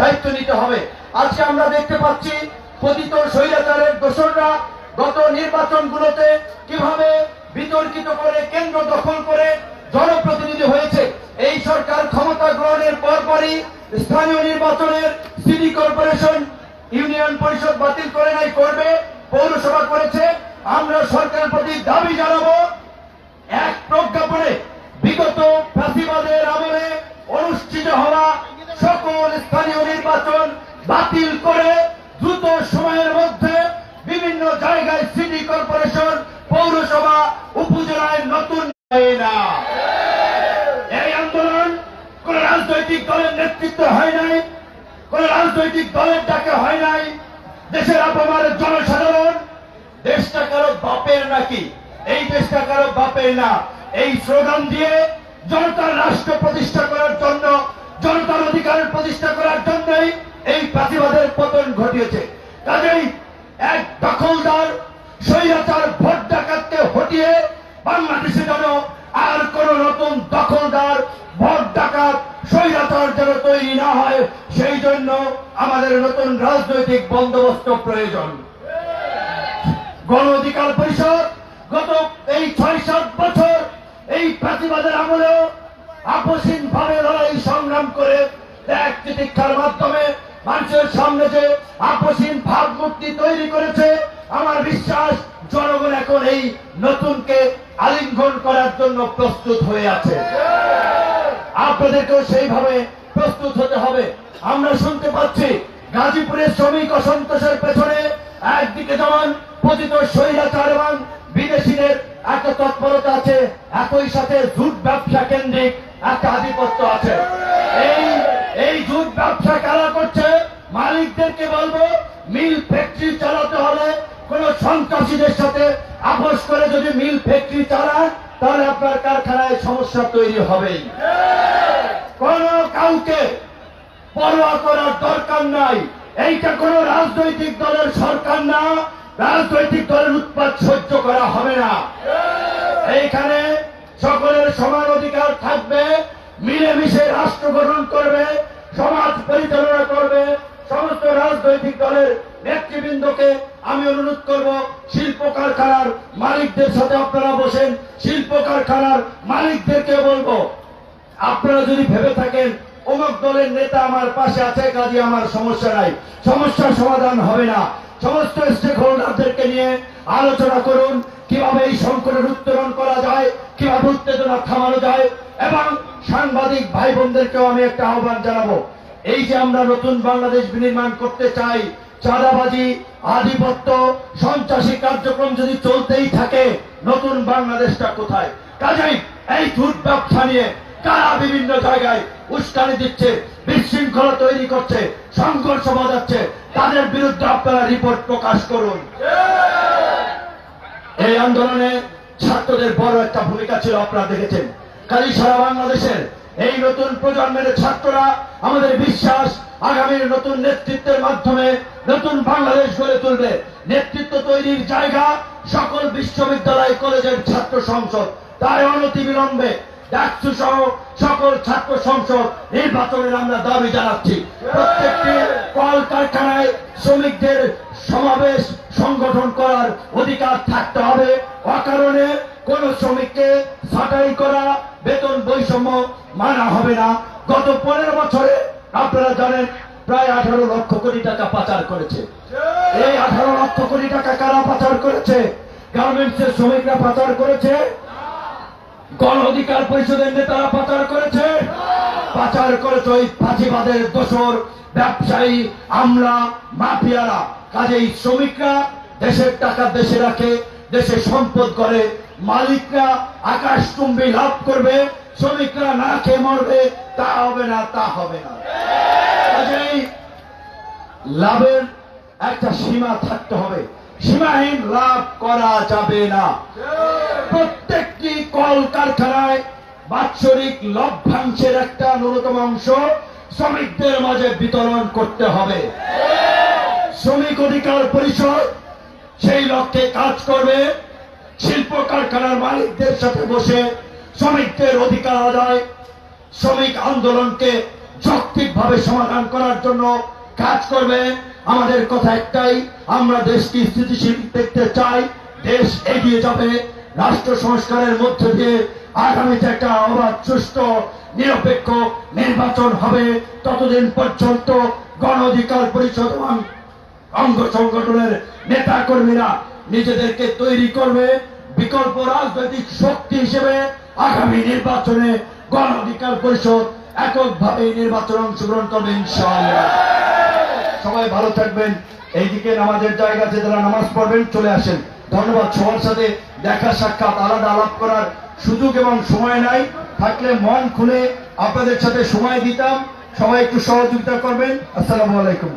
দায়িত্ব নিতে হবে। আজকে আমরা দেখতে পাচ্ছি পতিত স্বৈরাচারের দোসররা গত নির্বাচনগুলোতে কীভাবে বিতর্কিত করে, কেন্দ্র দখল করে জনপ্রতিনিধি হয়েছে। এই সরকার ক্ষমতা গ্রহণের পরপরই স্থানীয় নির্বাচনের সিটি কর্পোরেশন ইউনিয়ন পরিষদ বাতিল করে নাই, করবে, পৌরসভা করেছে। আমরা সরকারের প্রতি দাবি জানাব, এক প্রজ্ঞাপনে বিগত ফাঁসিবাদের আমলে অনুষ্ঠিত হওয়া সকল স্থানীয় নির্বাচন বাতিল করে দ্রুত সময়ের মধ্যে বিভিন্ন জায়গায় সিটি কর্পোরেশন পৌরসভা উপজেলায় নতুন এই আন্দোলন কোন রাজনৈতিক দলের নেতৃত্ব হয় নাই, কোন রাজনৈতিক দলের ডাকে হয় নাই। দেশের আপামার জনসাধারণ, দেশটা কারও বাপের নাকি? এই দেশটা কারও বাপের না। এই স্লোগান দিয়ে জনতার রাষ্ট্র প্রতিষ্ঠা করার জন্য জনতার অধিকার প্রতিষ্ঠা করার জন্যই এই প্রাতিবাদের পতন ঘটিয়েছে। কাজেই এক দখলদার স্বৈরাচার ভোট ডাকাতকে হটিয়ে বাংলাদেশে যেন আর কোন নতুন দখলদার, ভোট ডাকাত, স্বৈরাচার যেন তৈরি না হয়, সেই জন্য আমাদের নতুন রাজনৈতিক বন্দোবস্ত প্রয়োজন। গণ অধিকার পরিষদ গত এই ছয় সাত বছর এই প্রতিবাদের আমলেও আপসীন ভাবে লড়াই সংগ্রাম করে তিতিক্ষার মাধ্যমে মানুষের সামনে যে আপসীন ভাবমূর্তি তৈরি করেছে, আমার বিশ্বাস জনগণ এখন এই নতুনকে আলিঙ্গন করার জন্য প্রস্তুত হয়ে আছে। আপনাদেরকেও সেইভাবে প্রস্তুত হতে হবে। আমরা শুনতে পাচ্ছি, গাজীপুরের শ্রমিক অসন্তোষের পেছনে একদিকে যেমন পতিত স্বৈরাচার এবং বিদেশিদের একটা তৎপরতা আছে, একই সাথে জুট ব্যবসা কেন্দ্রিক একটা আধিপত্য আছে। এই এই জুট ব্যবসা কারা করছে? মালিকদেরকে বলব, মিল ফ্যাক্টরি চালাতে হলে কোন সন্ত্রাসীদের সাথে আপোষ করে যদি মিল ফ্যাক্টরি চালান, তাহলে আপনার কারখানায় সমস্যা তৈরি কোন কাউকে পরোয়া করার দরকার নাই। এইটা কোন রাজনৈতিক দলের সরকার না। রাজনৈতিক দলের উৎপাদ সহ্য করা হবে না। এইখানে রাষ্ট্র গঠন করবে, সমাজ পরিচালনা করবে, সমস্ত রাজনৈতিক দলের নেতৃবৃন্দকে আমি অনুরোধ করব শিল্প কারখানার মালিকদের সাথে আপনারা বসেন শিল্প কারখানার মালিকদেরকে বলব। আপনারা যদি ভেবে থাকেন, অমুক দলের নেতা আমার পাশে আছে, কাজে আমার সমস্যা নাই। সমস্যার সমাধান হবে না। সমস্ত স্টেক হোল্ডারদেরকে নিয়ে আলোচনা করুন, কীভাবে এই সংকটের উত্তরণ করা যায়, কীভাবে উত্তেজনা থামানো যায়, এবং সাংবাদিক ভাই বোনদেরকেও আমি একটা আহ্বান জানাব। এই যে আমরা নতুন বাংলাদেশ বিনির্মাণ করতে চাই, চাঁদাবাজি, আধিপত্য, সন্ত্রাসী কার্যক্রম যদি চলতেই থাকে, নতুন বাংলাদেশটা কোথায়? কাজেই এই জুট ব্যবসা নিয়ে কারা বিভিন্ন জায়গায় উস্কানি দিচ্ছে বিশৃঙ্খলা তৈরি করছে সংঘর্ষ বাজাচ্ছে। তাদের বিরুদ্ধে আপনারা রিপোর্ট প্রকাশ করুন। এই আন্দোলনে ছাত্রদের বড় একটা ভূমিকা ছিল আপনারা দেখেছেন। কাজী সারা বাংলাদেশের এই নতুন প্রজন্মের ছাত্ররা আমাদের বিশ্বাস আগামীর নতুন নেতৃত্বের মাধ্যমে নতুন বাংলাদেশ গড়ে তুলবে। নেতৃত্ব তৈরির জায়গা সকল বিশ্ববিদ্যালয় কলেজের ছাত্র সংসদ তাই অনতি বিলম্বে ডাকসু সহ সকল ছাত্র সংসদ নির্বাচনের আমরা দাবি জানাচ্ছি। প্রত্যেকটি কল কারখানায় শ্রমিকদের সমাবেশ সংগঠন করার অধিকার থাকতে হবে। অকারণে কোন শ্রমিককে ছাঁটাই করা, বেতন বৈষম্য মানা হবে না। গত পনেরো বছরে আপনারা জানেন প্রায় আঠারো লক্ষ কোটি টাকা পাচার করেছে। এই আঠারো লক্ষ কোটি টাকা কারা পাচার করেছে? গার্মেন্টসের শ্রমিকরা পাচার করেছে। গণ অধিকার পরিষদের নেতারা পাচার করেছে। পাচার করেছে ওই ফাঁসিবাদের দোসর ব্যবসায়ী, আমলা, মাফিয়ারা। কাজেই শ্রমিকরা দেশের টাকা দেশে রাখে, দেশে সম্পদ করে। মালিকরা আকাশচুম্বী লাভ করবে, শ্রমিকরা না খেয়ে মরবে, তা হবে না, তা হবে না। কাজেই লাভের একটা সীমা থাকতে হবে। সীমাহীন লাভ করা যাবে না। প্রত্যেকটি কল কারখানায় বাৎসরিক লভ্যাংশের একটা ন্যূনতম অংশ শ্রমিকদের মাঝে বিতরণ করতে হবে। শ্রমিক অধিকার পরিষদ সেই লক্ষ্যে কাজ করবে। শিল্প কারখানার মালিকদের সাথে বসে শ্রমিকদের অধিকার আদায়, শ্রমিক আন্দোলনকে যৌক্তিকভাবে সমাধান করার জন্য কাজ করবে। আমাদের কথা একটাই, আমরা দেশকে স্থিতিশীল দেখতে চাই, দেশ এগিয়ে যাবে। রাষ্ট্র সংস্কারের মধ্য দিয়ে আগামীতে একটা অবাধ, সুস্থ, নিরপেক্ষ নির্বাচন হবে। ততদিন পর্যন্ত গণ অধিকার পরিষদ অঙ্গ সংগঠনের নেতা কর্মীরা নিজেদেরকে তৈরি করবে। বিকল্প রাজনৈতিক শক্তি হিসেবে আগামী নির্বাচনে গণ অধিকার পরিষদ এককভাবে নির্বাচন অংশগ্রহণ করবে ইনশাআল্লাহ। সবাই ভালো থাকবেন। এইদিকে নামাজের জায়গা আছে, যারা নামাজ পড়বেন, চলে আসেন। ধন্যবাদ সবার সাথে। দেখা সাক্ষাৎ আলাদা আলাপ করার সুযোগ এবং সময় নাই। থাকলে মন খুলে আপনাদের সাথে সময় দিতাম। সবাই একটু সহযোগিতা করবেন। আসসালামু আলাইকুম।